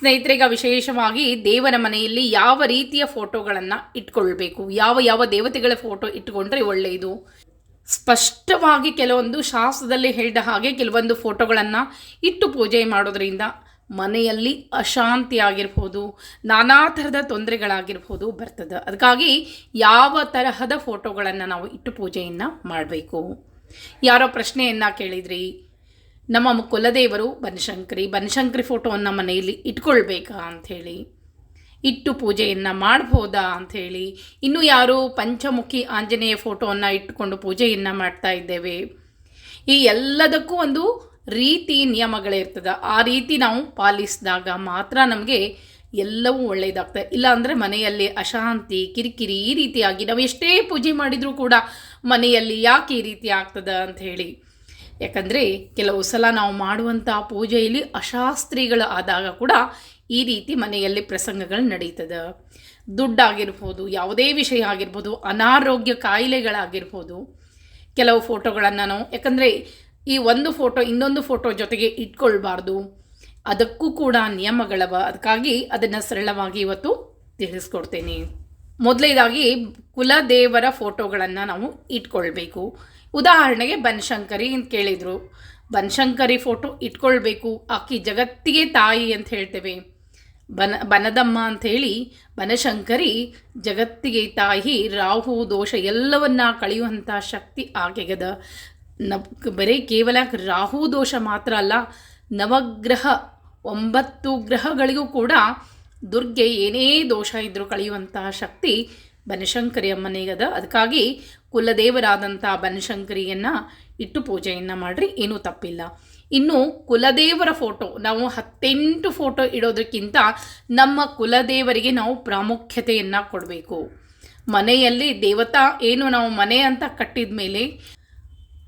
ಸ್ನೇಹಿತರಿಗ ವಿಶೇಷವಾಗಿ ದೇವರ ಮನೆಯಲ್ಲಿ ಯಾವ ರೀತಿಯ ಫೋಟೋಗಳನ್ನು ಇಟ್ಕೊಳ್ಬೇಕು? ಯಾವ ಯಾವ ದೇವತೆಗಳ ಫೋಟೋ ಇಟ್ಕೊಂಡ್ರೆ ಒಳ್ಳೆಯದು? ಸ್ಪಷ್ಟವಾಗಿ ಕೆಲವೊಂದು ಶಾಸ್ತ್ರದಲ್ಲಿ ಹೇಳಿದ ಹಾಗೆ ಕೆಲವೊಂದು ಫೋಟೋಗಳನ್ನು ಇಟ್ಟು ಪೂಜೆ ಮಾಡೋದ್ರಿಂದ ಮನೆಯಲ್ಲಿ ಅಶಾಂತಿ ಆಗಿರ್ಬೋದು ನಾನಾ ಥರದ ತೊಂದರೆಗಳಾಗಿರ್ಬೋದು ಬರ್ತದೆ. ಅದಕ್ಕಾಗಿ ಯಾವ ತರಹದ ಫೋಟೋಗಳನ್ನು ನಾವು ಇಟ್ಟು ಪೂಜೆಯನ್ನು ಮಾಡಬೇಕು? ಯಾರೋ ಪ್ರಶ್ನೆಯನ್ನು ಕೇಳಿದ್ರಿ ನಮ್ಮ ಕುಲದೇವರು ಬನಶಂಕರಿ ಬನಶಂಕರಿ ಫೋಟೋವನ್ನು ಮನೆಯಲ್ಲಿ ಇಟ್ಕೊಳ್ಬೇಕಾ ಅಂಥೇಳಿ ಇಟ್ಟು ಪೂಜೆಯನ್ನು ಮಾಡ್ಬೋದಾ ಅಂಥೇಳಿ ಇನ್ನು ಯಾರು ಪಂಚಮುಖಿ ಆಂಜನೇಯ ಫೋಟೋವನ್ನು ಇಟ್ಟುಕೊಂಡು ಪೂಜೆಯನ್ನು ಮಾಡ್ತಾ ಇದ್ದೇವೆ. ಈ ಎಲ್ಲದಕ್ಕೂ ಒಂದು ರೀತಿ ನಿಯಮಗಳಿರ್ತದೆ ಆ ರೀತಿ ನಾವು ಪಾಲಿಸಿದಾಗ ಮಾತ್ರ ನಮಗೆ ಎಲ್ಲವೂ ಒಳ್ಳೆಯದಾಗ್ತದೆ ಇಲ್ಲ ಅಂದರೆ ಮನೆಯಲ್ಲಿ ಅಶಾಂತಿ, ಕಿರಿಕಿರಿ ಈ ರೀತಿಯಾಗಿ ನಾವು ಎಷ್ಟೇ ಪೂಜೆ ಮಾಡಿದರೂ ಕೂಡ ಮನೆಯಲ್ಲಿ ಯಾಕೆ ಈ ರೀತಿ ಆಗ್ತದೆ ಅಂತ ಹೇಳಿ. ಯಾಕಂದರೆ ಕೆಲವು ಸಲ ನಾವು ಮಾಡುವಂಥ ಪೂಜೆಯಲ್ಲಿ ಅಶಾಸ್ತ್ರಿಗಳು ಆದಾಗ ಕೂಡ ಈ ರೀತಿ ಮನೆಯಲ್ಲಿ ಪ್ರಸಂಗಗಳು ನಡೀತದೆ. ದುಡ್ಡಾಗಿರ್ಬೋದು, ಯಾವುದೇ ವಿಷಯ ಆಗಿರ್ಬೋದು, ಅನಾರೋಗ್ಯ ಕಾಯಿಲೆಗಳಾಗಿರ್ಬೋದು. ಕೆಲವು ಫೋಟೋಗಳನ್ನು ನಾವು, ಯಾಕಂದರೆ ಈ ಒಂದು ಫೋಟೋ, ಇನ್ನೊಂದು ಫೋಟೋ ಜೊತೆಗೆ ಇಟ್ಕೊಳ್ಬಾರ್ದು. ಅದಕ್ಕೂ ಕೂಡ ನಿಯಮಗಳವ. ಅದಕ್ಕಾಗಿ ಅದನ್ನು ಸರಳವಾಗಿ ಇವತ್ತು ತಿಳಿಸ್ಕೊಡ್ತೇನೆ. ಮೊದಲೇದಾಗಿ ಕುಲದೇವರ ಫೋಟೋಗಳನ್ನು ನಾವು ಇಟ್ಕೊಳ್ಬೇಕು. ಉದಾಹರಣೆಗೆ ಬನಶಂಕರಿ ಅಂತ ಕೇಳಿದರು. ಬನಶಂಕರಿ ಫೋಟೋ ಇಟ್ಕೊಳ್ಬೇಕು. ಆಕಿ ಜಗತ್ತಿಗೆ ತಾಯಿ ಅಂತ ಹೇಳ್ತೇವೆ. ಬನ, ಬನದಮ್ಮ ಅಂಥೇಳಿ ಬನಶಂಕರಿ ಜಗತ್ತಿಗೆ ತಾಯಿ, ರಾಹು, ದೋಷ ಎಲ್ಲವನ್ನ ಕಳೆಯುವಂಥ ಶಕ್ತಿ ಆಕೆಗದ ನ ಬರೀ ಕೇವಲ ರಾಹು ದೋಷ ಮಾತ್ರ ಅಲ್ಲ, ನವಗ್ರಹ ಒಂಬತ್ತು ಗ್ರಹಗಳಿಗೂ ಕೂಡ ದುರ್ಗೆ ಏನೇ ದೋಷ ಇದ್ದರೂ ಕಳೆಯುವಂತಹ ಶಕ್ತಿ ಬನಶಂಕರಿ ಅಮ್ಮನಿಗದ ಅದಕ್ಕಾಗಿ ಕುಲದೇವರಾದಂಥ ಬನಶಂಕರಿಯನ್ನು ಇಟ್ಟು ಪೂಜೆಯನ್ನು ಮಾಡಿರಿ, ಏನೂ ತಪ್ಪಿಲ್ಲ. ಇನ್ನು ಕುಲದೇವರ ಫೋಟೋ ನಾವು ಹತ್ತೆಂಟು ಫೋಟೋ ಇಡೋದಕ್ಕಿಂತ ನಮ್ಮ ಕುಲದೇವರಿಗೆ ನಾವು ಪ್ರಾಮುಖ್ಯತೆಯನ್ನು ಕೊಡಬೇಕು. ಮನೆಯಲ್ಲಿ ದೇವತಾ ಏನು ನಾವು ಮನೆ ಅಂತ ಕಟ್ಟಿದ ಮೇಲೆ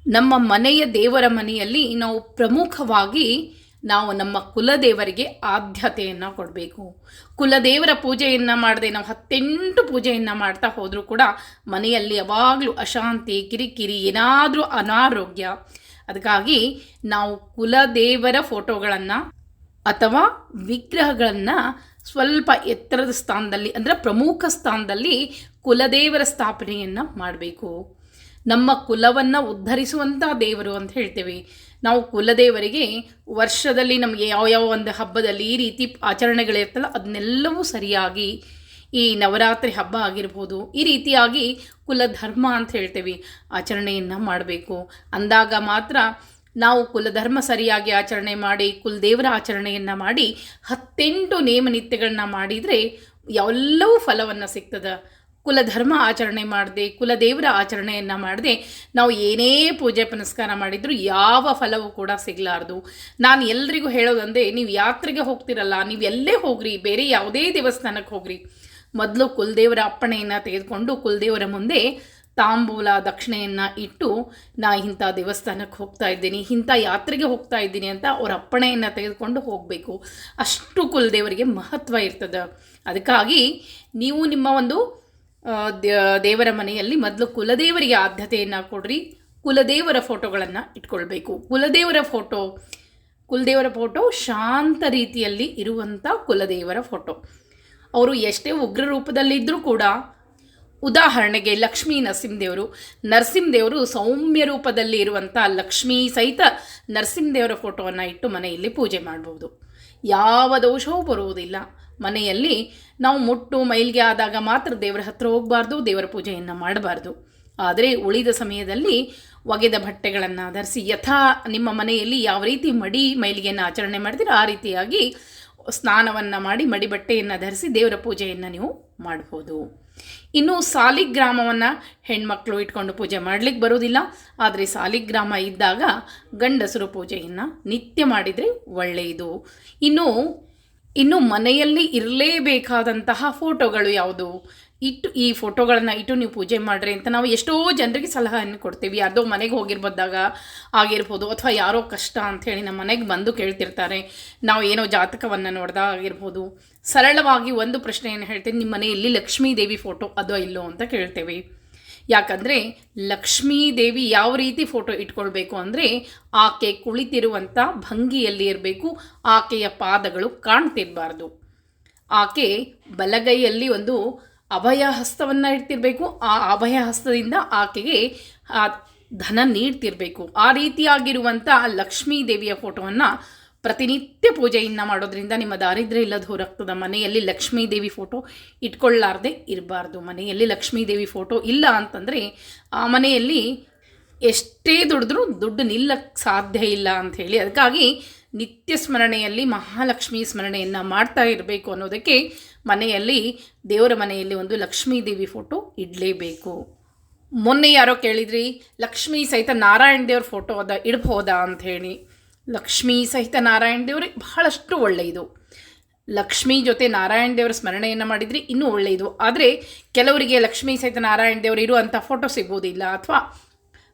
ನಮ್ಮ ಮನೆಯ ದೇವರ ಮನೆಯಲ್ಲಿ ನಾವು ಪ್ರಮುಖವಾಗಿ ನಾವು ನಮ್ಮ ಕುಲದೇವರಿಗೆ ಆದ್ಯತೆಯನ್ನು ಕೊಡಬೇಕು. ಕುಲದೇವರ ಪೂಜೆಯನ್ನು ಮಾಡದೆ ನಾವು ಹತ್ತೆಂಟು ಪೂಜೆಯನ್ನು ಮಾಡ್ತಾ ಹೋದರೂ ಕೂಡ ಮನೆಯಲ್ಲಿ ಯಾವಾಗಲೂ ಅಶಾಂತಿ, ಕಿರಿಕಿರಿ, ಏನಾದರೂ ಅನಾರೋಗ್ಯ. ಅದಕ್ಕಾಗಿ ನಾವು ಕುಲದೇವರ ಫೋಟೋಗಳನ್ನು ಅಥವಾ ವಿಗ್ರಹಗಳನ್ನು ಸ್ವಲ್ಪ ಎತ್ತರದ ಸ್ಥಾನದಲ್ಲಿ ಅಂದರೆ ಪ್ರಮುಖ ಸ್ಥಾನದಲ್ಲಿ ಕುಲದೇವರ ಸ್ಥಾಪನೆಯನ್ನು ಮಾಡಬೇಕು. ನಮ್ಮ ಕುಲವನ್ನು ಉದ್ಧರಿಸುವಂಥ ದೇವರು ಅಂತ ಹೇಳ್ತೇವೆ. ನಾವು ಕುಲದೇವರಿಗೆ ವರ್ಷದಲ್ಲಿ ನಮಗೆ ಯಾವ ಯಾವ ಒಂದು ಹಬ್ಬದಲ್ಲಿ ಈ ರೀತಿ ಆಚರಣೆಗಳಿರ್ತಲ್ಲ, ಅದನ್ನೆಲ್ಲವೂ ಸರಿಯಾಗಿ ಈ ನವರಾತ್ರಿ ಹಬ್ಬ ಆಗಿರ್ಬೋದು, ಈ ರೀತಿಯಾಗಿ ಕುಲಧರ್ಮ ಅಂತ ಹೇಳ್ತೇವೆ, ಆಚರಣೆಯನ್ನು ಮಾಡಬೇಕು. ಅಂದಾಗ ಮಾತ್ರ ನಾವು ಕುಲಧರ್ಮ ಸರಿಯಾಗಿ ಆಚರಣೆ ಮಾಡಿ, ಕುಲದೇವರ ಆಚರಣೆಯನ್ನು ಮಾಡಿ, ಹತ್ತೆಂಟು ನೇಮನಿತ್ಯಗಳನ್ನ ಮಾಡಿದರೆ, ಎಲ್ಲವೂ ಫಲವನ್ನು ಸಿಗ್ತದೆ. ಕುಲಧರ್ಮ ಆಚರಣೆ ಮಾಡದೆ, ಕುಲದೇವರ ಆಚರಣೆಯನ್ನು ಮಾಡದೆ, ನಾವು ಏನೇ ಪೂಜೆ ಪುನಸ್ಕಾರ ಮಾಡಿದರೂ ಯಾವ ಫಲವೂ ಕೂಡ ಸಿಗಲಾರ್ದು. ನಾನು ಎಲ್ರಿಗೂ ಹೇಳೋದಂದರೆ, ನೀವು ಯಾತ್ರೆಗೆ ಹೋಗ್ತಿರಲ್ಲ, ನೀವು ಎಲ್ಲೇ ಹೋಗ್ರಿ, ಬೇರೆ ಯಾವುದೇ ದೇವಸ್ಥಾನಕ್ಕೆ ಹೋಗ್ರಿ. ಮೊದಲು ಕುಲದೇವರ ಅಪ್ಪಣೆಯನ್ನು ತೆಗೆದುಕೊಂಡು ಕುಲದೇವರ ಮುಂದೆ ತಾಂಬೂಲ ದಕ್ಷಿಣೆಯನ್ನು ಇಟ್ಟು, ನಾ ಇಂಥ ದೇವಸ್ಥಾನಕ್ಕೆ ಹೋಗ್ತಾ ಇದ್ದೀನಿ, ಇಂಥ ಯಾತ್ರೆಗೆ ಹೋಗ್ತಾ ಇದ್ದೀನಿ ಅಂತ ಅವ್ರ ಅಪ್ಪಣೆಯನ್ನು ತೆಗೆದುಕೊಂಡು ಹೋಗಬೇಕು. ಅಷ್ಟು ಕುಲದೇವರಿಗೆ ಮಹತ್ವ ಇರ್ತದೆ. ಅದಕ್ಕಾಗಿ ನೀವು ನಿಮ್ಮ ಒಂದು ದೇವರ ಮನೆಯಲ್ಲಿ ಮೊದಲು ಕುಲದೇವರಿಗೆ ಆದ್ಯತೆಯನ್ನು ಕೊಡ್ರಿ. ಕುಲದೇವರ ಫೋಟೋಗಳನ್ನು ಇಟ್ಕೊಳ್ಬೇಕು. ಕುಲದೇವರ ಫೋಟೋ ಕುಲದೇವರ ಫೋಟೋ ಶಾಂತ ರೀತಿಯಲ್ಲಿ ಇರುವಂಥ ಕುಲದೇವರ ಫೋಟೋ. ಅವರು ಎಷ್ಟೇ ಉಗ್ರ ರೂಪದಲ್ಲಿದ್ದರೂ ಕೂಡ, ಉದಾಹರಣೆಗೆ ಲಕ್ಷ್ಮೀ ನರಸಿಂಹದೇವರು ನರಸಿಂಹದೇವರು ಸೌಮ್ಯ ರೂಪದಲ್ಲಿ ಇರುವಂಥ ಲಕ್ಷ್ಮೀ ಸಹಿತ ನರಸಿಂಹದೇವರ ಫೋಟೋವನ್ನು ಇಟ್ಟು ಮನೆಯಲ್ಲಿ ಪೂಜೆ ಮಾಡಬಹುದು ಯಾವ ದೋಷವೂ ಬರುವುದಿಲ್ಲ. ಮನೆಯಲ್ಲಿ ನಾವು ಮುಟ್ಟು ಮೈಲಿಗೆ ಆದಾಗ ಮಾತ್ರ ದೇವರ ಹತ್ರ ಹೋಗಬಾರ್ದು, ದೇವರ ಪೂಜೆಯನ್ನು ಮಾಡಬಾರ್ದು. ಆದರೆ ಉಳಿದ ಸಮಯದಲ್ಲಿ ಒಗೆದ ಬಟ್ಟೆಗಳನ್ನು ಧರಿಸಿ ಯಥಾ ನಿಮ್ಮ ಮನೆಯಲ್ಲಿ ಯಾವ ರೀತಿ ಮಡಿ ಮೈಲಿಗೆಯನ್ನು ಆಚರಣೆ ಮಾಡ್ತೀರೋ ಆ ರೀತಿಯಾಗಿ ಸ್ನಾನವನ್ನು ಮಾಡಿ ಮಡಿ ಬಟ್ಟೆಯನ್ನು ಧರಿಸಿ ದೇವರ ಪೂಜೆಯನ್ನು ನೀವು ಮಾಡ್ಬೋದು. ಇನ್ನು ಸಾಲಿಗ್ರಾಮವನ್ನು ಹೆಣ್ಮಕ್ಳು ಇಟ್ಕೊಂಡು ಪೂಜೆ ಮಾಡಲಿಕ್ಕೆ ಬರೋದಿಲ್ಲ ಆದರೆ ಸಾಲಿಗ್ರಾಮ ಇದ್ದಾಗ ಗಂಡಸರು ಪೂಜೆಯನ್ನು ನಿತ್ಯ ಮಾಡಿದರೆ ಒಳ್ಳೆಯದು. ಇನ್ನು ಇನ್ನು ಮನೆಯಲ್ಲಿ ಇರಲೇಬೇಕಾದಂತಹ ಫೋಟೋಗಳು ಯಾವುದು? ಇಟ್ಟು ಈ ಫೋಟೋಗಳನ್ನು ಇಟ್ಟು ನೀವು ಪೂಜೆ ಮಾಡ್ರಿ ಅಂತ ನಾವು ಎಷ್ಟೋ ಜನರಿಗೆ ಸಲಹೆಯನ್ನು ಕೊಡ್ತೀವಿ. ಯಾರ್ದೋ ಮನೆಗೆ ಹೋಗಿರ್ಬೋದಾಗ ಆಗಿರ್ಬೋದು ಅಥವಾ ಯಾರೋ ಕಷ್ಟ ಅಂಥೇಳಿ ನಮ್ಮ ಮನೆಗೆ ಬಂದು ಕೇಳ್ತಿರ್ತಾರೆ. ನಾವು ಏನೋ ಜಾತಕವನ್ನು ನೋಡ್ದಾಗ ಆಗಿರ್ಬೋದು. ಸರಳವಾಗಿ ಒಂದು ಪ್ರಶ್ನೆಯನ್ನು ಹೇಳ್ತೀನಿ. ನಿಮ್ಮ ಮನೆಯಲ್ಲಿ ಲಕ್ಷ್ಮೀ ದೇವಿ ಫೋಟೋ ಅದೋ ಇಲ್ಲೋ ಅಂತ ಕೇಳ್ತೇವೆ. ಯಾಕಂದರೆ ಲಕ್ಷ್ಮೀ ದೇವಿ ಯಾವ ರೀತಿ ಫೋಟೋ ಇಟ್ಕೊಳ್ಬೇಕು ಅಂದರೆ ಆಕೆ ಕುಳಿತಿರುವಂಥ ಭಂಗಿಯಲ್ಲಿ ಇರಬೇಕು. ಆಕೆಯ ಪಾದಗಳು ಕಾಣ್ತಿರಬಾರ್ದು. ಆಕೆ ಬಲಗೈಯಲ್ಲಿ ಒಂದು ಅಭಯ ಹಸ್ತವನ್ನು ಇಡ್ತಿರಬೇಕು ಆ ಅಭಯ ಹಸ್ತದಿಂದ ಆಕೆಗೆ ಧನ ನೀಡ್ತಿರಬೇಕು. ಆ ರೀತಿಯಾಗಿರುವಂಥ ಲಕ್ಷ್ಮೀ ದೇವಿಯ ಫೋಟೋವನ್ನು ಪ್ರತಿನಿತ್ಯ ಪೂಜೆಯನ್ನು ಮಾಡೋದ್ರಿಂದ ನಿಮ್ಮ ದಾರಿದ್ರ್ಯ ಇಲ್ಲದ ಹೊರಗ್ತದ ಮನೆಯಲ್ಲಿ ಲಕ್ಷ್ಮೀ ದೇವಿ ಫೋಟೋ ಇಟ್ಕೊಳ್ಳಾರ್ದೆ ಇರಬಾರ್ದು. ಮನೆಯಲ್ಲಿ ಲಕ್ಷ್ಮೀ ದೇವಿ ಫೋಟೋ ಇಲ್ಲ ಅಂತಂದರೆ, ಆ ಮನೆಯಲ್ಲಿ ಎಷ್ಟೇ ದುಡಿದ್ರೂ ದುಡ್ಡು ನಿಲ್ಲಕ್ಕೆ ಸಾಧ್ಯ ಇಲ್ಲ ಅಂತ ಹೇಳಿ. ಅದಕ್ಕಾಗಿ ನಿತ್ಯ ಸ್ಮರಣೆಯಲ್ಲಿ ಮಹಾಲಕ್ಷ್ಮಿ ಸ್ಮರಣೆಯನ್ನು ಮಾಡ್ತಾ ಇರಬೇಕು ಅನ್ನೋದಕ್ಕೆ ಮನೆಯಲ್ಲಿ, ದೇವರ ಮನೆಯಲ್ಲಿ ಒಂದು ಲಕ್ಷ್ಮೀ ದೇವಿ ಫೋಟೋ ಇಡಲೇಬೇಕು. ಮೊನ್ನೆ ಯಾರೋ ಕೇಳಿದ್ರಿ, ಲಕ್ಷ್ಮೀ ಸಹಿತ ನಾರಾಯಣ ದೇವ್ರ ಫೋಟೋ ಅದ, ಇಡ್ಬೋದಾ ಹೇಳಿ. ಲಕ್ಷ್ಮೀ ಸಹಿತ ನಾರಾಯಣ ದೇವ್ರಿಗೆ ಬಹಳಷ್ಟು ಒಳ್ಳೆಯದು. ಲಕ್ಷ್ಮೀ ಜೊತೆ ನಾರಾಯಣ ದೇವರ ಸ್ಮರಣೆಯನ್ನು ಮಾಡಿದರೆ ಇನ್ನೂ ಒಳ್ಳೆಯದು. ಆದರೆ ಕೆಲವರಿಗೆ ಲಕ್ಷ್ಮೀ ಸಹಿತ ನಾರಾಯಣ ದೇವರು ಇರುವಂಥ ಫೋಟೋ ಸಿಗೋದಿಲ್ಲ, ಅಥವಾ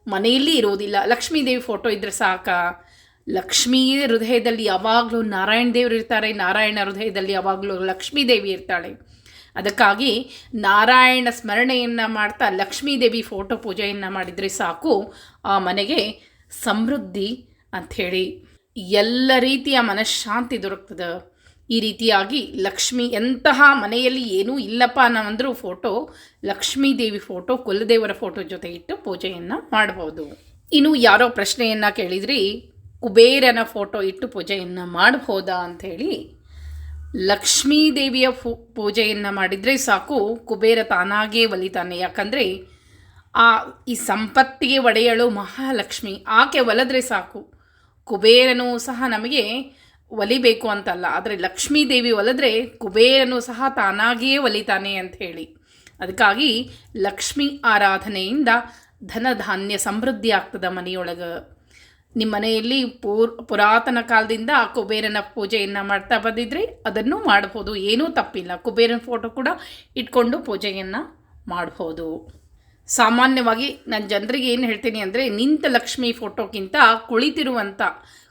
ಮನೆಯಲ್ಲಿ ಇರೋದಿಲ್ಲ. ಲಕ್ಷ್ಮೀ ದೇವಿ ಫೋಟೋ ಇದ್ದರೆ ಸಾಕ? ಲಕ್ಷ್ಮೀ ಹೃದಯದಲ್ಲಿ ಯಾವಾಗಲೂ ನಾರಾಯಣ ದೇವರು ಇರ್ತಾರೆ, ನಾರಾಯಣ ಹೃದಯದಲ್ಲಿ ಯಾವಾಗಲೂ ಲಕ್ಷ್ಮೀ ದೇವಿ ಇರ್ತಾಳೆ. ಅದಕ್ಕಾಗಿ ನಾರಾಯಣ ಸ್ಮರಣೆಯನ್ನು ಮಾಡ್ತಾ ಲಕ್ಷ್ಮೀ ದೇವಿ ಫೋಟೋ ಪೂಜೆಯನ್ನು ಮಾಡಿದರೆ ಸಾಕು. ಆ ಮನೆಗೆ ಸಮೃದ್ಧಿ ಅಂಥೇಳಿ ಎಲ್ಲ ರೀತಿಯ ಮನಃಶಾಂತಿ ದೊರಕ್ತದೆ. ಈ ರೀತಿಯಾಗಿ ಲಕ್ಷ್ಮಿ ಎಂತಹ ಮನೆಯಲ್ಲಿ ಏನೂ ಇಲ್ಲಪ್ಪ ನಾವಂದರೂ ಫೋಟೋ, ಲಕ್ಷ್ಮೀ ದೇವಿ ಫೋಟೋ, ಕುಲದೇವರ ಫೋಟೋ ಜೊತೆ ಇಟ್ಟು ಪೂಜೆಯನ್ನು ಮಾಡಬಹುದು ಇನ್ನು ಯಾರೋ ಪ್ರಶ್ನೆಯನ್ನು ಕೇಳಿದ್ರಿ? ಕುಬೇರನ ಫೋಟೋ ಇಟ್ಟು ಪೂಜೆಯನ್ನು ಮಾಡಬಹುದಾ ಅಂಥೇಳಿ ಲಕ್ಷ್ಮೀ ದೇವಿಯ ಫು, ಪೂಜೆಯನ್ನು ಮಾಡಿದರೆ ಸಾಕು, ಕುಬೇರ ತಾನಾಗೇ ಒಲಿತಾನೆ. ಯಾಕಂದರೆ ಆ, ಈ ಸಂಪತ್ತಿಗೆ ಒಡೆಯಳು ಮಹಾಲಕ್ಷ್ಮಿ. ಆಕೆ ಒಲಿದ್ರೆ ಸಾಕು. ಕುಬೇರನು ಸಹ ನಮಗೆ ಒಲಿಬೇಕು ಅಂತಲ್ಲ. ಆದರೆ ಲಕ್ಷ್ಮೀ ದೇವಿ ಒಲಿದ್ರೆ ಕುಬೇರನು ಸಹ ತಾನಾಗಿಯೇ ಒಲಿತಾನೆ ಅಂತ ಹೇಳಿ. ಅದಕ್ಕಾಗಿ ಲಕ್ಷ್ಮೀ ಆರಾಧನೆಯಿಂದ ಧನಧಾನ್ಯ ಸಮೃದ್ಧಿ ಆಗ್ತದ ಮನೆಯೊಳಗೆ. ನಿಮ್ಮ ಮನೆಯಲ್ಲಿ ಪೂರ್, ಪುರಾತನ ಕಾಲದಿಂದ ಆ ಕುಬೇರನ ಪೂಜೆಯನ್ನು ಮಾಡ್ತಾ ಬಂದಿದ್ರೆ ಅದನ್ನು ಮಾಡ್ಬೋದು. ಏನೂ ತಪ್ಪಿಲ್ಲ. ಕುಬೇರನ ಫೋಟೋ ಕೂಡ ಇಟ್ಕೊಂಡು ಪೂಜೆಯನ್ನು ಮಾಡ್ಬೋದು. ಸಾಮಾನ್ಯವಾಗಿ ನಾನು ಜನರಿಗೆ ಏನು ಹೇಳ್ತೀನಿ ಅಂದರೆ, ನಿಂತ ಲಕ್ಷ್ಮಿ ಫೋಟೋಕ್ಕಿಂತ ಕುಳಿತಿರುವಂಥ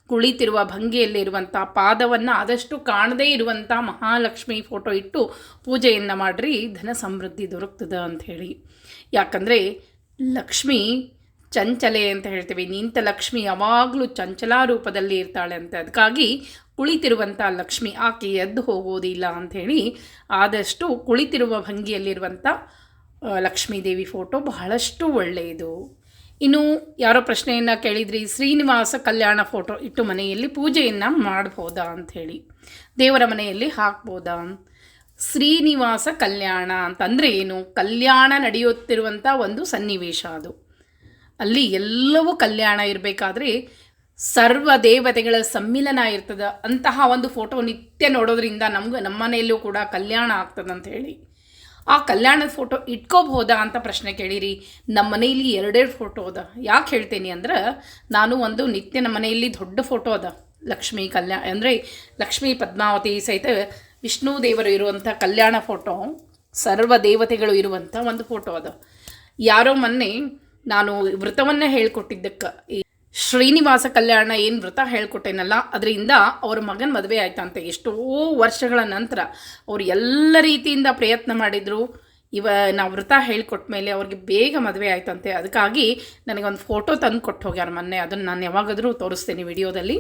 ಕುಳಿತಿರುವ ಭಂಗಿಯಲ್ಲಿರುವಂಥ ಪಾದವನ್ನು ಆದಷ್ಟು ಕಾಣದೇ ಇರುವಂಥ ಮಹಾಲಕ್ಷ್ಮಿ ಫೋಟೋ ಇಟ್ಟು ಪೂಜೆಯನ್ನು ಮಾಡಿರಿ, ಧನ ಸಮೃದ್ಧಿ ದೊರಕ್ತದೆ ಅಂಥೇಳಿ ಯಾಕಂದರೆ ಲಕ್ಷ್ಮಿ ಚಂಚಲೆ ಅಂತ ಹೇಳ್ತೀವಿ. ನಿಂತ ಲಕ್ಷ್ಮಿ ಯಾವಾಗಲೂ ಚಂಚಲ ರೂಪದಲ್ಲಿ ಇರ್ತಾಳೆ ಅಂತ. ಅದಕ್ಕಾಗಿ ಕುಳಿತಿರುವಂಥ ಲಕ್ಷ್ಮಿ ಆಕೆ ಎದ್ದು ಹೋಗೋದಿಲ್ಲ ಅಂಥೇಳಿ ಆದಷ್ಟು ಕುಳಿತಿರುವ ಭಂಗಿಯಲ್ಲಿರುವಂಥ ಲಕ್ಷ್ಮೀ ದೇವಿ ಫೋಟೋ ಬಹಳಷ್ಟು ಒಳ್ಳೆಯದು. ಇನ್ನು ಯಾರೋ ಪ್ರಶ್ನೆಯನ್ನು ಕೇಳಿದ್ರಿ, ಶ್ರೀನಿವಾಸ ಕಲ್ಯಾಣ ಫೋಟೋ ಇಟ್ಟು ಮನೆಯಲ್ಲಿ ಪೂಜೆಯನ್ನು ಮಾಡ್ಬೋದಾ ಅಂಥೇಳಿ ದೇವರ ಮನೆಯಲ್ಲಿ ಹಾಕ್ಬೋದಾ? ಶ್ರೀನಿವಾಸ ಕಲ್ಯಾಣ ಅಂತಂದರೆ ಏನು? ಕಲ್ಯಾಣ ನಡೆಯುತ್ತಿರುವಂಥ ಒಂದು ಸನ್ನಿವೇಶ ಅದು. ಅಲ್ಲಿ ಎಲ್ಲವೂ ಕಲ್ಯಾಣ ಇರಬೇಕಾದ್ರೆ ಸರ್ವ ದೇವತೆಗಳ ಸಮ್ಮಿಲನ ಇರ್ತದ. ಅಂತಹ ಒಂದು ಫೋಟೋ ನಿತ್ಯ ನೋಡೋದ್ರಿಂದ ನಮ್ಗೆ ನಮ್ಮ ಮನೆಯಲ್ಲೂ ಕೂಡ ಕಲ್ಯಾಣ ಆಗ್ತದಂತ ಹೇಳಿ. ಆ ಕಲ್ಯಾಣದ ಫೋಟೋ ಇಟ್ಕೋಬಹುದಾ ಅಂತ ಪ್ರಶ್ನೆ ಕೇಳಿರಿ. ನಮ್ಮ ಮನೆಯಲ್ಲಿ ಎರಡೆರಡು ಫೋಟೋ ಅದ. ಯಾಕೆ ಹೇಳ್ತೇನೆ ಅಂದ್ರೆ ನಾನು ಒಂದು ನಿತ್ಯ ನಮ್ಮ ಮನೆಯಲ್ಲಿ ದೊಡ್ಡ ಫೋಟೋ ಅದ. ಲಕ್ಷ್ಮೀ ಕಲ್ಯಾಣ ಅಂದರೆ ಲಕ್ಷ್ಮೀ ಪದ್ಮಾವತಿ ಸಹಿತ ವಿಷ್ಣು ದೇವರು ಇರುವಂಥ ಕಲ್ಯಾಣ ಫೋಟೋ ಸರ್ವ ದೇವತೆಗಳು ಇರುವಂಥ ಒಂದು ಫೋಟೋ ಅದ. ಯಾರೋ ಮೊನ್ನೆ ನಾನು ವ್ರತವನ್ನ ಹೇಳ್ಕೊಟ್ಟಿದ್ದಕ್ಕೆ. ಈ ಶ್ರೀನಿವಾಸ ಕಲ್ಯಾಣ ಏನು ವ್ರತ ಹೇಳ್ಕೊಟ್ಟೇನಲ್ಲ, ಅದರಿಂದ ಅವ್ರ ಮಗನ ಮದುವೆ ಆಯ್ತಂತೆ. ಎಷ್ಟೋ ವರ್ಷಗಳ ನಂತರ ಅವ್ರು ಎಲ್ಲ ರೀತಿಯಿಂದ ಪ್ರಯತ್ನ ಮಾಡಿದರು. ಇವ, ನಾವು ವ್ರತ ಹೇಳ್ಕೊಟ್ಟ ಮೇಲೆ ಅವ್ರಿಗೆ ಬೇಗ ಮದುವೆ ಆಯ್ತಂತೆ. ಅದಕ್ಕಾಗಿ ನನಗೊಂದು ಫೋಟೋ ತಂದು ಕೊಟ್ಟು ಹೋಗ್ಯಾರ ಮೊನ್ನೆ. ಅದನ್ನು ನಾನು ಯಾವಾಗಾದರೂ ತೋರಿಸ್ತೀನಿ ವಿಡಿಯೋದಲ್ಲಿ.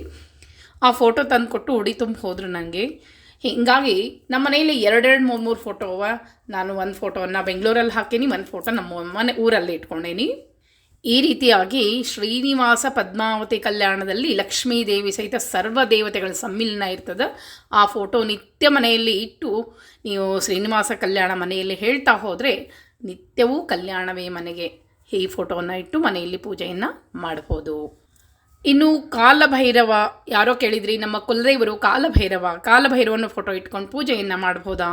ಆ ಫೋಟೋ ತಂದು ಕೊಟ್ಟು ಉಡಿ ತುಂಬ ಹೋದರು ನನಗೆ ಹೀಗಾಗಿ ನಮ್ಮ ಮನೆಯಲ್ಲಿ ಎರಡೆರಡು ಮೂರು ಮೂರು ಫೋಟೋ ಅವ. ನಾನು ಒಂದು ಫೋಟೋವನ್ನು ಬೆಂಗಳೂರಲ್ಲಿ ಹಾಕೀನಿ, ಒಂದು ಫೋಟೋ ನಮ್ಮ ಮನೆ ಊರಲ್ಲಿ ಇಟ್ಕೊಂಡೇನಿ. ಈ ರೀತಿಯಾಗಿ ಶ್ರೀನಿವಾಸ ಪದ್ಮಾವತಿ ಕಲ್ಯಾಣದಲ್ಲಿ ಲಕ್ಷ್ಮೀ ದೇವಿ ಸಹಿತ ಸರ್ವ ದೇವತೆಗಳ ಸಮ್ಮಿಲನ ಇರ್ತದೆ. ಆ ಫೋಟೋ ನಿತ್ಯ ಮನೆಯಲ್ಲಿ ಇಟ್ಟು ನೀವು ಶ್ರೀನಿವಾಸ ಕಲ್ಯಾಣ ಮನೆಯಲ್ಲಿ ಹೇಳ್ತಾ ಹೋದರೆ ನಿತ್ಯವೂ ಕಲ್ಯಾಣವೇ ಮನೆಗೆ. ಈ ಫೋಟೋವನ್ನು ಇಟ್ಟು ಮನೆಯಲ್ಲಿ ಪೂಜೆಯನ್ನು ಮಾಡ್ಬೋದು. ಇನ್ನು ಕಾಲಭೈರವ, ಯಾರೋ ಕೇಳಿದ್ರಿ, ನಮ್ಮ ಕುಲದೇವರು ಕಾಲಭೈರವ, ಕಾಲಭೈರವನ ಫೋಟೋ ಇಟ್ಕೊಂಡು ಪೂಜೆಯನ್ನು ಮಾಡ್ಬೋದಾ?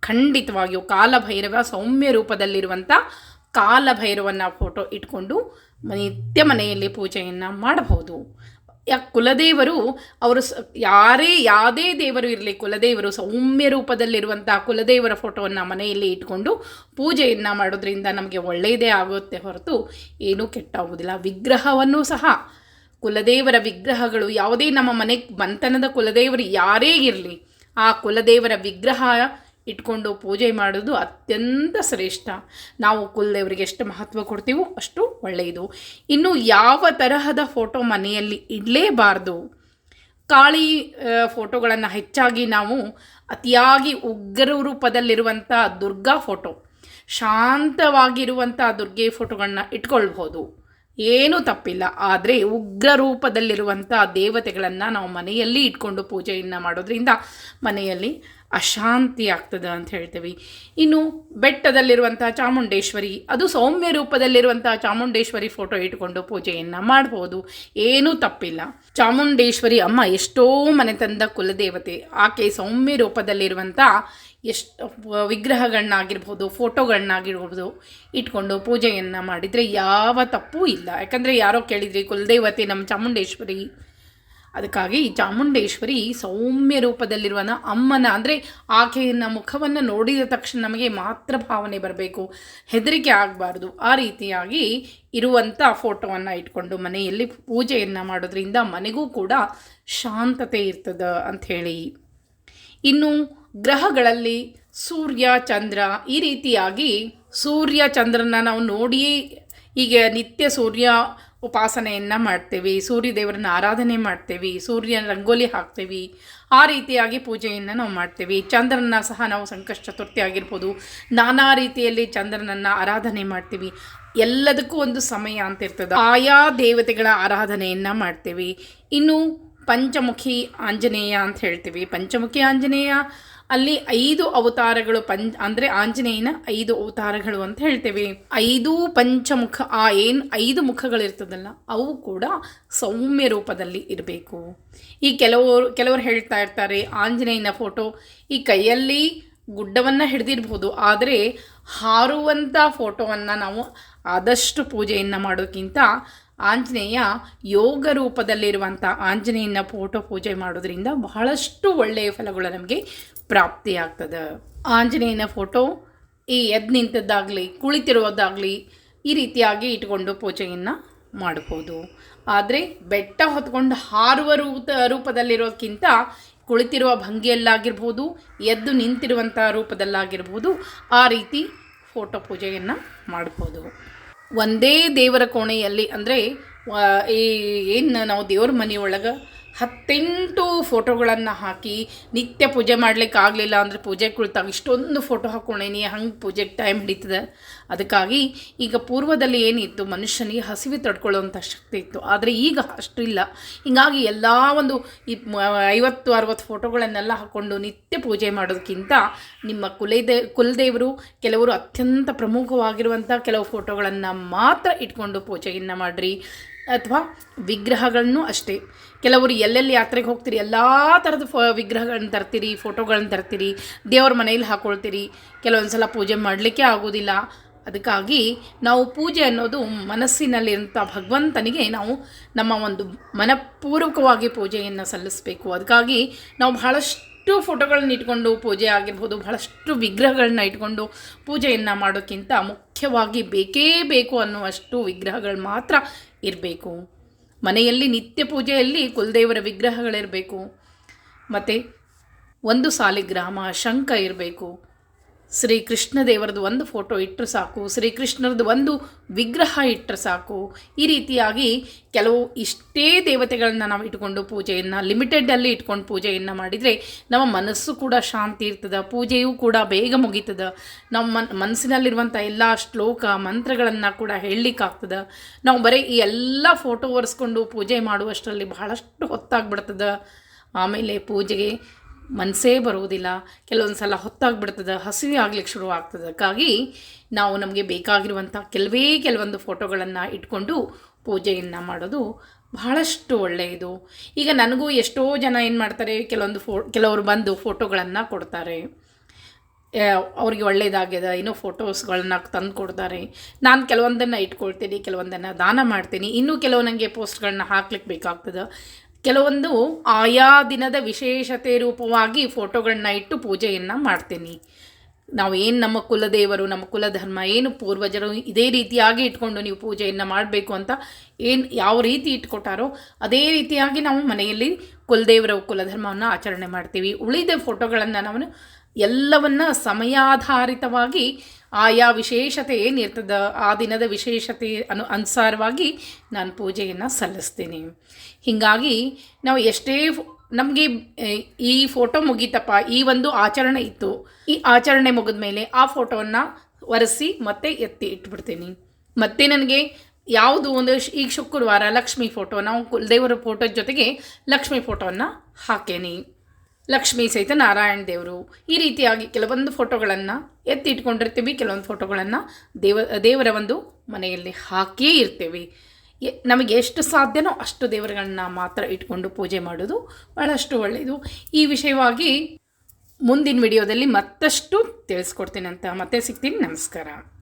ಖಂಡಿತವಾಗಿಯೂ ಕಾಲಭೈರವ ಸೌಮ್ಯ ರೂಪದಲ್ಲಿರುವಂಥ ಕಾಲಭೈರವನ ಫೋಟೋ ಇಟ್ಕೊಂಡು ನಿತ್ಯ ಮನೆಯಲ್ಲಿ ಪೂಜೆಯನ್ನು ಮಾಡಬಹುದು. ಯಾ ಕುಲದೇವರು ಅವರು ಸ, ಯಾರೇ, ಯಾವುದೇ ದೇವರು ಇರಲಿ, ಕುಲದೇವರು ಸೌಮ್ಯ ರೂಪದಲ್ಲಿರುವಂಥ ಕುಲದೇವರ ಫೋಟೋವನ್ನು ಮನೆಯಲ್ಲಿ ಇಟ್ಕೊಂಡು ಪೂಜೆಯನ್ನು ಮಾಡೋದ್ರಿಂದ ನಮಗೆ ಒಳ್ಳೆಯದೇ ಆಗುತ್ತೆ ಹೊರತು ಏನೂ ಕೆಟ್ಟಾಗುವುದಿಲ್ಲ ವಿಗ್ರಹವನ್ನು ಸಹ, ಕುಲದೇವರ ವಿಗ್ರಹಗಳು ಯಾವುದೇ ನಮ್ಮ ಮನೆ ಬಂತನದ ಕುಲದೇವರು ಯಾರೇ ಇರಲಿ, ಆ ಕುಲದೇವರ ವಿಗ್ರಹ ಇಟ್ಕೊಂಡು ಪೂಜೆ ಮಾಡೋದು ಅತ್ಯಂತ ಶ್ರೇಷ್ಠ. ನಾವು ಕುಲದೇವರಿಗೆ ಎಷ್ಟು ಮಹತ್ವ ಕೊಡ್ತೀವೋ ಅಷ್ಟು ಒಳ್ಳೆಯದು. ಇನ್ನು ಯಾವ ತರಹದ ಫೋಟೋ ಮನೆಯಲ್ಲಿ ಇಡಲೇಬಾರ್ದು? ಕಾಳಿ ಫೋಟೋಗಳನ್ನು ಹೆಚ್ಚಾಗಿ ನಾವು ಅತಿಯಾಗಿ ಉಗ್ರ ರೂಪದಲ್ಲಿರುವಂಥ ದುರ್ಗಾ ಫೋಟೋ ಶಾಂತವಾಗಿರುವಂಥ ದುರ್ಗೆ ಫೋಟೋಗಳನ್ನ ಇಟ್ಕೊಳ್ಬೋದು. ಏನೂ ತಪ್ಪಿಲ್ಲ. ಆದರೆ ಉಗ್ರ ರೂಪದಲ್ಲಿರುವಂಥ ದೇವತೆಗಳನ್ನು ನಾವು ಮನೆಯಲ್ಲಿ ಇಟ್ಕೊಂಡು ಪೂಜೆಯನ್ನು ಮಾಡೋದ್ರಿಂದ ಮನೆಯಲ್ಲಿ ಅಶಾಂತಿ ಆಗ್ತದೆ ಅಂತ ಹೇಳ್ತೀವಿ. ಇನ್ನು ಬೆಟ್ಟದಲ್ಲಿರುವಂಥ ಚಾಮುಂಡೇಶ್ವರಿ, ಅದು ಸೌಮ್ಯ ರೂಪದಲ್ಲಿರುವಂಥ ಚಾಮುಂಡೇಶ್ವರಿ ಫೋಟೋ ಇಟ್ಕೊಂಡು ಪೂಜೆಯನ್ನು ಮಾಡ್ಬೋದು. ಏನೂ ತಪ್ಪಿಲ್ಲ. ಚಾಮುಂಡೇಶ್ವರಿ ಅಮ್ಮ ಎಷ್ಟೋ ಮನೆ ತಂದ ಕುಲದೇವತೆ. ಆಕೆ ಸೌಮ್ಯ ರೂಪದಲ್ಲಿರುವಂಥ ಎಷ್ಟು ವಿಗ್ರಹಗಳನ್ನಾಗಿರ್ಬೋದು ಫೋಟೋಗಳನ್ನಾಗಿರ್ಬೋದು ಇಟ್ಕೊಂಡು ಪೂಜೆಯನ್ನು ಮಾಡಿದರೆ ಯಾವ ತಪ್ಪೂ ಇಲ್ಲ. ಯಾಕಂದರೆ ಯಾರೋ ಕೇಳಿದ್ರಿ ಕುಲದೇವತೆ ನಮ್ಮ ಚಾಮುಂಡೇಶ್ವರಿ. ಅದಕ್ಕಾಗಿ ಚಾಮುಂಡೇಶ್ವರಿ ಸೌಮ್ಯ ರೂಪದಲ್ಲಿರುವನ ಅಮ್ಮನ ಅಂದರೆ ಆಕೆಯನ್ನ ಮುಖವನ್ನು ನೋಡಿದ ತಕ್ಷಣ ನಮಗೆ ಮಾತ್ರ ಭಾವನೆ ಬರಬೇಕು. ಹೆದರಿಕೆ ಆಗಬಾರ್ದು. ಆ ರೀತಿಯಾಗಿ ಇರುವಂಥ ಫೋಟೋವನ್ನು ಇಟ್ಕೊಂಡು ಮನೆಯಲ್ಲಿ ಪೂಜೆಯನ್ನು ಮಾಡೋದ್ರಿಂದ ಮನೆಗೂ ಕೂಡ ಶಾಂತತೆ ಇರ್ತದೆ ಅಂಥೇಳಿ ಇನ್ನು ಗ್ರಹಗಳಲ್ಲಿ ಸೂರ್ಯ, ಚಂದ್ರ ಈ ರೀತಿಯಾಗಿ ಸೂರ್ಯ ಚಂದ್ರನ ನಾವು ನೋಡಿಯೇ ಈಗ ನಿತ್ಯ ಸೂರ್ಯ ಉಪಾಸನೆಯನ್ನು ಮಾಡ್ತೇವೆ ಸೂರ್ಯ ದೇವರನ್ನ ಆರಾಧನೆ ಮಾಡ್ತೇವೆ ಸೂರ್ಯನ ರಂಗೋಲಿ ಹಾಕ್ತೇವೆ, ಆ ರೀತಿಯಾಗಿ ಪೂಜೆಯನ್ನು ನಾವು ಮಾಡ್ತೇವೆ. ಚಂದ್ರನ ಸಹ ನಾವು ಸಂಕಷ್ಟ ಚತುರ್ಥಿ ಆಗಿರ್ಬೋದು. ನಾನಾ ರೀತಿಯಲ್ಲಿ ಚಂದ್ರನನ್ನು ಆರಾಧನೆ ಮಾಡ್ತೀವಿ. ಎಲ್ಲದಕ್ಕೂ ಒಂದು ಸಮಯ ಅಂತ ಇರ್ತದೆ. ಆಯಾ ದೇವತೆಗಳ ಆರಾಧನೆಯನ್ನು ಮಾಡ್ತೇವೆ. ಇನ್ನು ಪಂಚಮುಖಿ ಆಂಜನೇಯ ಅಂತ ಹೇಳ್ತೀವಿ. ಪಂಚಮುಖಿ ಆಂಜನೇಯ ಅಲ್ಲಿ ಐದು ಅವತಾರಗಳು ಪಂಚ, ಅಂದರೆ ಆಂಜನೇಯನ ಐದು ಅವತಾರಗಳು ಅಂತ ಹೇಳ್ತೇವೆ. ಐದು ಪಂಚಮುಖ, ಆ ಏನು ಐದು ಮುಖಗಳಿರ್ತದಲ್ಲ, ಅವು ಕೂಡ ಸೌಮ್ಯ ರೂಪದಲ್ಲಿ ಇರಬೇಕು. ಈ ಕೆಲವರು ಕೆಲವರು ಹೇಳ್ತಾ ಇರ್ತಾರೆ, ಆಂಜನೇಯನ ಫೋಟೋ ಈ ಕೈಯಲ್ಲಿ ಗುಡ್ಡವನ್ನು ಹಿಡಿದಿರ್ಬೋದು, ಆದರೆ ಹಾರುವಂಥ ಫೋಟೋವನ್ನು ನಾವು ಆದಷ್ಟು ಪೂಜೆಯನ್ನು ಮಾಡೋಕ್ಕಿಂತ ಆಂಜನೇಯ ಯೋಗ ರೂಪದಲ್ಲಿರುವಂಥ ಆಂಜನೇಯನ ಫೋಟೋ ಪೂಜೆ ಮಾಡೋದ್ರಿಂದ ಬಹಳಷ್ಟು ಒಳ್ಳೆಯ ಫಲಗಳು ನಮಗೆ ಪ್ರಾಪ್ತಿಯಾಗ್ತದೆ. ಆಂಜನೇಯನ ಫೋಟೋ ಈ ಎದ್ದು ನಿಂತದ್ದಾಗಲಿ ಕುಳಿತಿರೋದಾಗಲಿ ಈ ರೀತಿಯಾಗಿ ಇಟ್ಕೊಂಡು ಪೂಜೆಯನ್ನು ಮಾಡ್ಬೋದು. ಆದರೆ ಬೆಟ್ಟ ಹೊತ್ಕೊಂಡು ಹಾರುವ ರೂಪ ರೂಪದಲ್ಲಿರೋದಕ್ಕಿಂತ ಕುಳಿತಿರುವ ಭಂಗಿಯಲ್ಲಾಗಿರ್ಬೋದು, ಎದ್ದು ನಿಂತಿರುವಂಥ ರೂಪದಲ್ಲಾಗಿರ್ಬೋದು ಆ ರೀತಿ ಫೋಟೋ ಪೂಜೆಯನ್ನು ಮಾಡ್ಬೋದು. ಒಂದೇ ದೇವರ ಕೋಣೆಯಲ್ಲಿ ಅಂದರೆ ಈ ಏನು ನಾವು ದೇವ್ರ ಮನೆಯೊಳಗೆ ಹತ್ತೆಂಟು ಫೋಟೋಗಳನ್ನು ಹಾಕಿ ನಿತ್ಯ ಪೂಜೆ ಮಾಡ್ಲಿಕ್ಕೆ ಆಗಲಿಲ್ಲ ಅಂದರೆ ಪೂಜೆ ಕುಳಿತಾಗ ಇಷ್ಟೊಂದು ಫೋಟೋ ಹಾಕ್ಕೊಂಡೇನಿ ಹಂಗೆ ಪೂಜೆಗೆ ಟೈಮ್ ಹಿಡಿತದೆ? ಅದಕ್ಕಾಗಿ ಈಗ ಪೂರ್ವದಲ್ಲಿ ಏನಿತ್ತು, ಮನುಷ್ಯನಿಗೆ ಹಸಿವಿ ತಡ್ಕೊಳ್ಳೋವಂಥ ಶಕ್ತಿ ಇತ್ತು. ಆದರೆ ಈಗ ಅಷ್ಟು ಇಲ್ಲ ಹೀಗಾಗಿ ಎಲ್ಲ ಒಂದು ಈ ಐವತ್ತು, ಅರವತ್ತು ಫೋಟೋಗಳನ್ನೆಲ್ಲ ಹಾಕ್ಕೊಂಡು ನಿತ್ಯ ಪೂಜೆ ಮಾಡೋದಕ್ಕಿಂತ ನಿಮ್ಮ ಕುಲದೇ, ಕುಲದೇವರು ಕೆಲವರು ಅತ್ಯಂತ ಪ್ರಮುಖವಾಗಿರುವಂಥ ಕೆಲವು ಫೋಟೋಗಳನ್ನು ಮಾತ್ರ ಇಟ್ಕೊಂಡು ಪೂಜೆಯನ್ನು ಮಾಡಿರಿ. ಅಥವಾ ವಿಗ್ರಹಗಳನ್ನು ಅಷ್ಟೇ. ಕೆಲವರು ಎಲ್ಲೆಲ್ಲಿ ಯಾತ್ರೆಗೆ ಹೋಗ್ತೀರಿ, ಎಲ್ಲ ಥರದ ಫೋ, ವಿಗ್ರಹಗಳನ್ನ ತರ್ತೀರಿ ಫೋಟೋಗಳನ್ನ ತರ್ತೀರಿ, ದೇವ್ರ ಮನೆಯಲ್ಲಿ ಹಾಕ್ಕೊಳ್ತೀರಿ ಕೆಲವೊಂದು ಸಲ ಪೂಜೆ ಮಾಡಲಿಕ್ಕೆ ಆಗೋದಿಲ್ಲ. ಅದಕ್ಕಾಗಿ ನಾವು ಪೂಜೆ ಅನ್ನೋದು ಮನಸ್ಸಿನಲ್ಲಿರುವಂಥ ಭಗವಂತನಿಗೆ ನಾವು ನಮ್ಮ ಒಂದು ಮನಪೂರ್ವಕವಾಗಿ ಪೂಜೆಯನ್ನು ಸಲ್ಲಿಸಬೇಕು. ಅದಕ್ಕಾಗಿ ನಾವು ಬಹಳಷ್ಟು ಫೋಟೋಗಳನ್ನ ಇಟ್ಕೊಂಡು ಪೂಜೆ ಆಗಿರ್ಬೋದು, ಬಹಳಷ್ಟು ವಿಗ್ರಹಗಳನ್ನ ಇಟ್ಕೊಂಡು ಪೂಜೆಯನ್ನು ಮಾಡೋಕ್ಕಿಂತ ಮುಖ್ಯವಾಗಿ ಬೇಕೇ ಬೇಕು ಅನ್ನುವಷ್ಟು ವಿಗ್ರಹಗಳು ಮಾತ್ರ ಇರಬೇಕು. ಮನೆಯಲ್ಲಿ ನಿತ್ಯ ಪೂಜೆಯಲ್ಲಿ ಕುಲದೇವರ ವಿಗ್ರಹಗಳಿರಬೇಕು. ಮತ್ತು ಒಂದು ಸಾಲಿಗ್ರಾಮ ಶಂಖ ಇರಬೇಕು. ಶ್ರೀ ಕೃಷ್ಣ ದೇವರದ್ದು ಒಂದು ಫೋಟೋ ಇಟ್ಟರೆ ಸಾಕು ಶ್ರೀಕೃಷ್ಣರದ್ದು ಒಂದು ವಿಗ್ರಹ ಇಟ್ಟರೆ ಸಾಕು. ಈ ರೀತಿಯಾಗಿ ಕೆಲವು ಇಷ್ಟೇ ದೇವತೆಗಳನ್ನ ನಾವು ಇಟ್ಕೊಂಡು ಪೂಜೆಯನ್ನು ಲಿಮಿಟೆಡಲ್ಲಿ ಇಟ್ಕೊಂಡು ಪೂಜೆಯನ್ನು ಮಾಡಿದರೆ ನಮ್ಮ ಮನಸ್ಸು ಕೂಡ ಶಾಂತಿ ಇರ್ತದೆ, ಪೂಜೆಯೂ ಕೂಡ ಬೇಗ ಮುಗೀತದೆ. ನಮ್ಮ ಮನ್ ಮನಸ್ಸಿನಲ್ಲಿರುವಂಥ ಎಲ್ಲ ಶ್ಲೋಕ, ಮಂತ್ರಗಳನ್ನು ಕೂಡ ಹೇಳಲಿಕ್ಕಾಗ್ತದೆ. ನಾವು ಬರೀ ಈ ಎಲ್ಲ ಫೋಟೋ ಒರೆಸ್ಕೊಂಡು ಪೂಜೆ ಮಾಡುವಷ್ಟರಲ್ಲಿ ಬಹಳಷ್ಟು ಹೊತ್ತಾಗ್ಬಿಡ್ತದೆ. ಆಮೇಲೆ ಪೂಜೆಗೆ ಮನಸ್ಸೇ ಬರುವುದಿಲ್ಲ. ಕೆಲವೊಂದು ಸಲ ಹೊತ್ತಾಗ್ಬಿಡ್ತದೆ, ಹಸಿವೆ ಆಗ್ಲಿಕ್ಕೆ ಶುರು ಆಗ್ತದಕ್ಕಾಗಿ ನಾವು ನಮಗೆ ಬೇಕಾಗಿರುವಂಥ ಕೆಲವೇ ಕೆಲವೊಂದು ಫೋಟೋಗಳನ್ನು ಇಟ್ಕೊಂಡು ಪೂಜೆಯನ್ನು ಮಾಡೋದು ಬಹಳಷ್ಟು ಒಳ್ಳೆಯದು. ಈಗ ನನಗೂ ಎಷ್ಟೋ ಜನ ಏನು ಮಾಡ್ತಾರೆ, ಕೆಲವೊಂದು ಫೋ, ಕೆಲವರು ಬಂದು ಫೋಟೋಗಳನ್ನು ಕೊಡ್ತಾರೆ. ಅವ್ರಿಗೆ ಒಳ್ಳೆಯದಾಗ್ಯದ ಏನೋ ಫೋಟೋಸ್ಗಳನ್ನ ತಂದು ಕೊಡ್ತಾರೆ. ನಾನು ಕೆಲವೊಂದನ್ನು ಇಟ್ಕೊಳ್ತೀನಿ, ಕೆಲವೊಂದನ್ನು ದಾನ ಮಾಡ್ತೀನಿ. ಇನ್ನೂ ಕೆಲವು ನನಗೆ ಪೋಸ್ಟ್ಗಳನ್ನ ಹಾಕ್ಲಿಕ್ಕೆ ಬೇಕಾಗ್ತದೆ. ಕೆಲವೊಂದು ಆಯಾ ದಿನದ ವಿಶೇಷತೆ ರೂಪವಾಗಿ ಫೋಟೋಗಳನ್ನ ಇಟ್ಟು ಪೂಜೆಯನ್ನು ಮಾಡ್ತೀನಿ. ನಾವು ಏನು ನಮ್ಮ ಕುಲದೇವರು, ನಮ್ಮ ಕುಲಧರ್ಮ, ಏನು ಪೂರ್ವಜರು ಇದೇ ರೀತಿಯಾಗಿ ಇಟ್ಕೊಂಡು ನೀವು ಪೂಜೆಯನ್ನು ಮಾಡಬೇಕು ಅಂತ ಏನು ಯಾವ ರೀತಿ ಇಟ್ಕೊಟ್ಟಾರೋ ಅದೇ ರೀತಿಯಾಗಿ ನಾವು ಮನೆಯಲ್ಲಿ ಕುಲದೇವರ ಕುಲಧರ್ಮವನ್ನು ಆಚರಣೆ ಮಾಡ್ತೀವಿ. ಉಳಿದ ಫೋಟೋಗಳನ್ನು ನಾವು ಎಲ್ಲವನ್ನ ಸಮಯಾಧಾರಿತವಾಗಿ ಆಯಾ ವಿಶೇಷತೆ ಏನಿರ್ತದ, ಆ ದಿನದ ವಿಶೇಷತೆ ಅನು, ಅನುಸಾರವಾಗಿ ನಾನು ಪೂಜೆಯನ್ನು ಸಲ್ಲಿಸ್ತೀನಿ. ಹೀಗಾಗಿ ನಾವು ಎಷ್ಟೇ ನಮಗೆ ಈ ಫೋಟೋ ಮುಗೀತಪ್ಪ, ಈ ಒಂದು ಆಚರಣೆ ಇತ್ತು, ಈ ಆಚರಣೆ ಮುಗಿದ ಮೇಲೆ ಆ ಫೋಟೋವನ್ನು ಒರೆಸಿ ಮತ್ತೆ ಎತ್ತಿ ಇಟ್ಬಿಡ್ತೀನಿ. ಮತ್ತೆ ನನಗೆ ಯಾವುದು ಒಂದು ಈಗ ಶುಕ್ರವಾರ ಲಕ್ಷ್ಮಿ ಫೋಟೋ, ನಾವು ಕುಲದೇವರ ಫೋಟೋ ಜೊತೆಗೆ ಲಕ್ಷ್ಮಿ ಫೋಟೋವನ್ನು ಹಾಕೇನಿ. ಲಕ್ಷ್ಮೀ ಸಹಿತ ನಾರಾಯಣ ದೇವರು. ಈ ರೀತಿಯಾಗಿ ಕೆಲವೊಂದು ಫೋಟೋಗಳನ್ನು ಎತ್ತಿ ಇಟ್ಕೊಂಡಿರ್ತೀವಿ ಕೆಲವೊಂದು ಫೋಟೋಗಳನ್ನು ದೇವ, ದೇವರ ಒಂದು ಮನೆಯಲ್ಲಿ ಹಾಕಿಯೇ ಇರ್ತೇವೆ. ನಮಗೆ ಎಷ್ಟು ಸಾಧ್ಯನೋ ಅಷ್ಟು ದೇವರುಗಳನ್ನ ಮಾತ್ರ ಇಟ್ಕೊಂಡು ಪೂಜೆ ಮಾಡೋದು ಬಹಳಷ್ಟು ಒಳ್ಳೆಯದು. ಈ ವಿಷಯವಾಗಿ ಮುಂದಿನ ವಿಡಿಯೋದಲ್ಲಿ ಮತ್ತಷ್ಟು ತಿಳಿಸ್ಕೊಡ್ತೀನಿ ಅಂತ ಮತ್ತೆ ಸಿಗ್ತೀನಿ. ನಮಸ್ಕಾರ.